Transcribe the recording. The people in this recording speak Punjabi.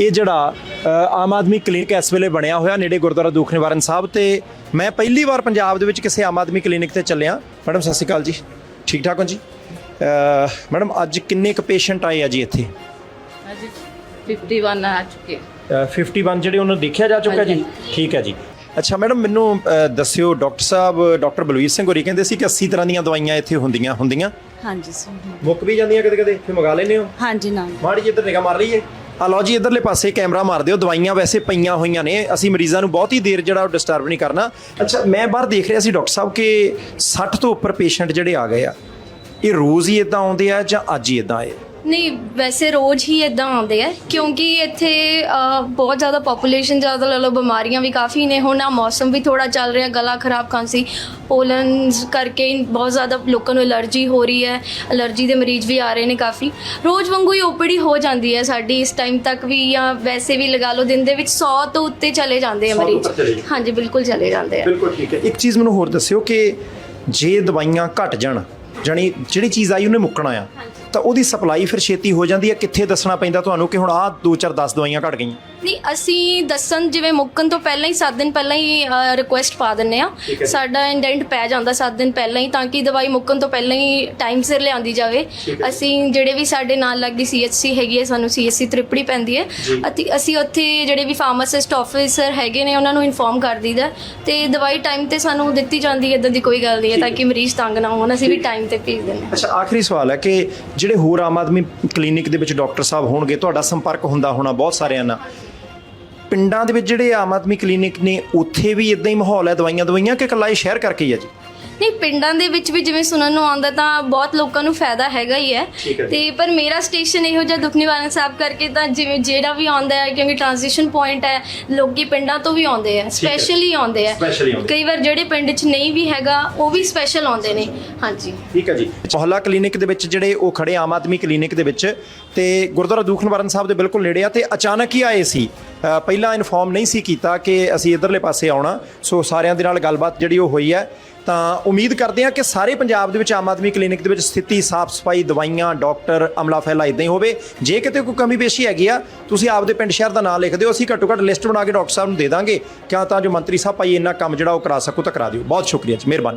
ਇਹ ਜਿਹੜਾ ਆਮ ਆਦਮੀ ਕਲੀਨਿਕ ਇਸ ਵੇਲੇ ਬਣਿਆ ਹੋਇਆ ਨੇੜੇ ਗੁਰਦੁਆਰਾ ਦੁੱਖ ਨਿਵਾਰਨ ਸਾਹਿਬ ਤੇ ਮੈਂ ਪਹਿਲੀ ਵਾਰ ਪੰਜਾਬ ਦੇ ਵਿੱਚ ਕਿਸੇ ਆਮ ਆਦਮੀ ਕਲੀਨਿਕ ਤੇ ਚੱਲਿਆ। ਮੈਡਮ ਸਤਿ ਸ਼੍ਰੀ ਅਕਾਲ ਜੀ। ਠੀਕ ਠਾਕ ਹੋ ਜੀ? ਮੈਡਮ ਅੱਜ ਕਿੰਨੇ ਕੁ ਪੇਸ਼ੈਂਟ ਆਏ ਆ ਜੀ ਇੱਥੇ? ਅੱਜ 51 ਆ ਚੁੱਕੇ। ਅ, 51 ਜਿਹੜੇ ਉਹਨਾਂ ਦੇਖਿਆ ਜਾ ਚੁੱਕਾ ਜੀ? ਠੀਕ ਹੈ ਜੀ। ਅੱਛਾ ਮੈਡਮ ਮੈਨੂੰ ਦੱਸਿਓ ਡਾਕਟਰ ਸਾਹਿਬ ਡਾਕਟਰ ਬਲਵੀਰ ਸਿੰਘ ਹੋਰੀ ਕਹਿੰਦੇ ਸੀ ਕਿ 80 ਤਰ੍ਹਾਂ ਦੀਆਂ ਦਵਾਈਆਂ ਇੱਥੇ ਹੁੰਦੀਆਂ ਹੁੰਦੀਆਂ। ਹਾਂਜੀ ਸਰ। ਮੁੱਕ ਵੀ ਜਾਂਦੀਆਂ ਕਦੇ ਕਦੇ ਫਿਰ ਮੰਗਾ ਹੋ? ਹਾਂਜੀ ਨਾ। ਮਾੜੀ ਜੀ ਇੱਧਰ ਨਿਗਾਹ ਮਾਰ ਲਈਏ। ਆ ਲਓ ਜੀ, ਇਧਰਲੇ ਪਾਸੇ ਕੈਮਰਾ ਮਾਰ ਦਿਓ ਦਵਾਈਆਂ ਵੈਸੇ ਪਈਆਂ ਹੋਈਆਂ ਨੇ, ਅਸੀਂ ਮਰੀਜ਼ਾਂ ਨੂੰ ਬਹੁਤ ਹੀ ਦੇਰ ਜਿਹੜਾ ਉਹ ਡਿਸਟਰਬ ਨਹੀਂ ਕਰਨਾ। ਅੱਛਾ, ਮੈਂ ਬਾਹਰ ਦੇਖ ਰਿਹਾ ਸੀ ਡਾਕਟਰ ਸਾਹਿਬ ਕਿ 60 ਤੋਂ ਉੱਪਰ ਪੇਸ਼ੈਂਟ ਜਿਹੜੇ ਆ ਗਏ ਆ, ਇਹ ਰੋਜ਼ ਹੀ ਇਦਾਂ ਆਉਂਦੇ ਆ ਜਾਂ ਅੱਜ ਹੀ ਇਦਾਂ ਆਏ? ਨਹੀਂ ਵੈਸੇ ਰੋਜ਼ ਹੀ ਇਦਾਂ ਆਉਂਦੇ ਆ ਕਿਉਂਕਿ ਇੱਥੇ ਅਹ, ਬਹੁਤ ਜ਼ਿਆਦਾ ਪੋਪੂਲੇਸ਼ਨ ਜ਼ਿਆਦਾ ਲੈ ਲਓ ਬਿਮਾਰੀਆਂ ਵੀ ਕਾਫੀ ਨੇ। ਹੁਣ ਆ ਮੌਸਮ ਵੀ ਥੋੜਾ ਚੱਲ ਰਿਹਾ ਗਲਾ ਖਰਾਬ ਖਾਂਸੀ ਪੋਲਨਸ ਕਰਕੇ ਬਹੁਤ ਜ਼ਿਆਦਾ ਲੋਕਾਂ ਨੂੰ ਅਲਰਜੀ ਹੋ ਰਹੀ ਹੈ ਅਲਰਜੀ ਦੇ ਮਰੀਜ਼ ਵੀ ਆ ਰਹੇ ਨੇ ਕਾਫੀ। ਰੋਜ਼ ਵਾਂਗੂ ਹੀ ਓਪੀਡੀ ਹੋ ਜਾਂਦੀ ਹੈ ਸਾਡੀ ਇਸ ਟਾਈਮ ਤੱਕ ਵੀ ਜਾਂ ਵੈਸੇ ਵੀ ਲਗਾ ਲਓ ਦਿਨ ਦੇ ਵਿੱਚ 100 ਤੋਂ ਉੱਤੇ ਚਲੇ ਜਾਂਦੇ ਆ 100 ਤੋਂ ਮਰੀਜ਼। ਉੱਪਰ ਚਲੇ ਜਾਂਦੇ। ਹਾਂਜੀ ਬਿਲਕੁਲ ਚਲੇ ਜਾਂਦੇ ਆ। ਬਿਲਕੁਲ ਠੀਕ ਹੈ। ਇੱਕ ਚੀਜ਼ ਮੈਨੂੰ ਹੋਰ ਦੱਸਿਓ ਕਿ ਜੇ ਦਵਾਈਆਂ ਘਟ ਜਾਣ ਜਾਣੀ ਜਿਹੜੀ ਚੀਜ਼ ਆਈ ਉਹਨੇ ਮੁੱਕਣਾ ਆ। ਤਾਂ ਉਹਦੀ ਸਪਲਾਈ ਫਿਰ ਛੇਤੀ ਹੋ ਜਾਂਦੀ ਹੈ। ਕਿੱਥੇ ਦੱਸਣਾ ਪੈਂਦਾ ਤੁਹਾਨੂੰ ਕਿ ਹੁਣ ਆਹ 2 4 10 ਦਵਾਈਆਂ ਘਟ ਗਈਆਂ? ਨਹੀਂ ਅਸੀਂ ਦੱਸਣ ਜਿਵੇਂ ਮੁੱਕਣ ਤੋਂ ਪਹਿਲਾਂ ਹੀ 7 ਦਿਨ ਪਹਿਲਾਂ ਹੀ ਰਿਕੁਐਸਟ ਪਾ ਦਿੰਨੇ ਆ ਠੀਕ ਹੈ। ਸਾਡਾ ਇੰਡੈਂਟ ਪੈ ਜਾਂਦਾ 7 ਦਿਨ ਪਹਿਲਾਂ ਹੀ ਤਾਂ ਕਿ ਦਵਾਈ ਮੁੱਕਣ ਤੋਂ ਪਹਿਲਾਂ ਹੀ ਟਾਈਮ ਸਿਰ ਲਿਆਂਦੀ ਜਾਵੇ। ਠੀਕ ਹੈ। ਅਸੀਂ ਜਿਹੜੇ ਵੀ ਸਾਡੇ ਨਾਲ ਲੱਗਦੀ ਸੀਐਚਸੀ ਹੈਗੀ ਹੈ ਸਾਨੂੰ ਸੀਐਚਸੀ ਤ੍ਰਿਪੜੀ ਪੈਂਦੀ ਹੈ। ਜੀ। ਅਤੇ ਅਸੀਂ ਉੱਥੇ ਜਿਹੜੇ ਵੀ ਫਾਰਮਾਸਿਸਟ ਆਫੀਸਰ ਹੈਗੇ ਨੇ ਉਹਨਾਂ ਨੂੰ ਇਨਫੋਰਮ ਕਰ ਦਈਦਾ ਤੇ ਦਵਾਈ ਟਾਈਮ ਤੇ ਸਾਨੂੰ ਦਿੱਤੀ ਜਾਂਦੀ ਹੈ ਇਦਾਂ ਦੀ ਕੋਈ ਗੱਲ ਨਹੀਂ ਹੈ ਤਾਂ ਕਿ ਮਰੀਜ਼ ਤੰਗ ਨਾ ਹੋਣ ਅਸੀਂ ਵੀ ਟਾਈਮ ਤੇ ਭੇਜ ਦਿੰਦੇ ਹਾਂ। ਅੱਛਾ ਆਖਰੀ ਸਵਾਲ ਹੈ ਕਿ ਜਿਹੜੇ ਹੋਰ ਆਮ ਆਦਮੀ ਕਲੀਨਿਕ ਦੇ ਵਿੱਚ ਡਾਕਟਰ ਸਾਹਿਬ ਹੋਣਗੇ, ਤੁਹਾਡਾ ਸੰਪਰਕ ਹੁੰਦਾ ਹੋਣਾ ਬਹੁਤ ਸਾਰਿਆਂ ਨਾਲ। ਪਿੰਡਾਂ ਦੇ ਵਿੱਚ ਜਿਹੜੇ ਆਮ ਆਦਮੀ ਕਲੀਨਿਕ ਨੇ, ਉੱਥੇ ਵੀ ਇਦਾਂ ਹੀ ਮਾਹੌਲ ਹੈ ਦਵਾਈਆਂ ਦਵਾਈਆਂ ਕਿ ਇਕੱਲਾ ਇਹ ਸ਼ਹਿਰ ਕਰਕੇ ਹੀ ਹੈ ਜੀ? ਨਹੀਂ ਪਿੰਡਾਂ ਦੇ ਵਿੱਚ ਵੀ ਜਿਵੇਂ ਸੁਣਨ ਨੂੰ ਆਉਂਦਾ ਤਾਂ ਬਹੁਤ ਲੋਕਾਂ ਨੂੰ ਫਾਇਦਾ ਹੈਗਾ ਹੀ ਹੈ। ਠੀਕ ਹੈ ਜੀ। ਤੇ ਪਰ ਮੇਰਾ ਸਟੇਸ਼ਨ ਇਹੋ ਜਿਹਾ ਦੁੱਖ ਨਿਵਾਰਨ ਸਾਹਿਬ ਕਰਕੇ ਤਾਂ ਜਿਵੇਂ ਜਿਹੜਾ ਵੀ ਆਉਂਦਾ ਹੈ ਕਿਉਂਕਿ ਟ੍ਰਾਂਜੀਸ਼ਨ ਪੁਆਇੰਟ ਹੈ ਲੋਕੀ ਪਿੰਡਾਂ ਤੋਂ ਵੀ ਆਉਂਦੇ ਆ ਸਪੈਸ਼ਲੀ ਆਉਂਦੇ ਆ Specially ਆਉਂਦੇ। ਕਈ ਵਾਰ ਜਿਹੜੇ ਪਿੰਡ 'ਚ ਨਹੀਂ ਵੀ ਹੈਗਾ ਉਹ ਵੀ ਸਪੈਸ਼ਲ ਆਉਂਦੇ ਨੇ। ਹਾਂਜੀ। ਠੀਕ ਹੈ ਜੀ। ਮੁਹੱਲਾ ਕਲੀਨਿਕ ਦੇ ਵਿੱਚ ਜਿਹੜੇ ਉਹ ਖੜੇ ਆਮ ਆਦਮੀ ਕਲੀਨਿਕ ਦੇ ਵਿੱਚ ਤੇ ਗੁਰਦੁਆਰਾ ਦੂਖ ਨਿਵਾਰਨ ਸਾਹਿਬ ਦੇ ਬਿਲਕੁਲ ਨੇੜੇ ਆ ਤੇ ਅਚਾਨਕ ਹੀ ਆਏ ਸੀ। ਪਹਿਲਾਂ ਇਨਫੋਰਮ ਨਹੀਂ ਸੀ ਕੀਤਾ ਕਿ ਅਸੀਂ ਇਧਰਲੇ ਪਾਸੇ ਆਉਣਾ। ਸੋ ਸਾਰਿਆਂ ਦੇ ਨਾਲ ਗੱਲਬਾਤ ਜਿਹੜੀ ਉਹ ਹੋਈ ਹੈ। ਤਾਂ ਉਮੀਦ ਕਰਦੇ ਹਾਂ ਕਿ ਸਾਰੇ ਪੰਜਾਬ ਦੇ ਵਿੱਚ ਆਮ ਆਦਮੀ ਕਲੀਨਿਕ ਦੇ ਵਿੱਚ ਸਥਿਤੀ ਸਾਫ਼ ਸਫ਼ਾਈ ਦਵਾਈਆਂ, ਡਾਕਟਰ, ਅਮਲਾ ਫੈਲਾ ਇਦਾਂ ਹੀ ਹੋਵੇ। ਜੇ ਕਿਤੇ ਕੋਈ ਕਮੀ ਪੇਸ਼ੀ ਹੈਗੀ ਆ, ਤੁਸੀਂ ਆਪਦੇ ਪਿੰਡ ਸ਼ਹਿਰ ਦਾ ਨਾਮ ਲਿਖ ਦਿਓ। ਅਸੀਂ ਘੱਟੋ ਘੱਟ ਲਿਸਟ ਬਣਾ ਕੇ ਡਾਕਟਰ ਸਾਹਿਬ ਨੂੰ ਦੇ ਦਾਂਗੇ। ਕਿਆ ਤਾਂ ਜੋ ਮੰਤਰੀ ਸਾਹਿਬ ਭਾਈ ਇੰਨਾ ਕੰਮ ਜਿਹੜਾ ਉਹ ਕਰਾ ਸਕੋ ਤਾਂ ਕਰਾ ਦਿਓ। ਬਹੁਤ ਸ਼ੁਕਰੀਆ ਜੀ, ਮਿਹਰਬਾਨੀ।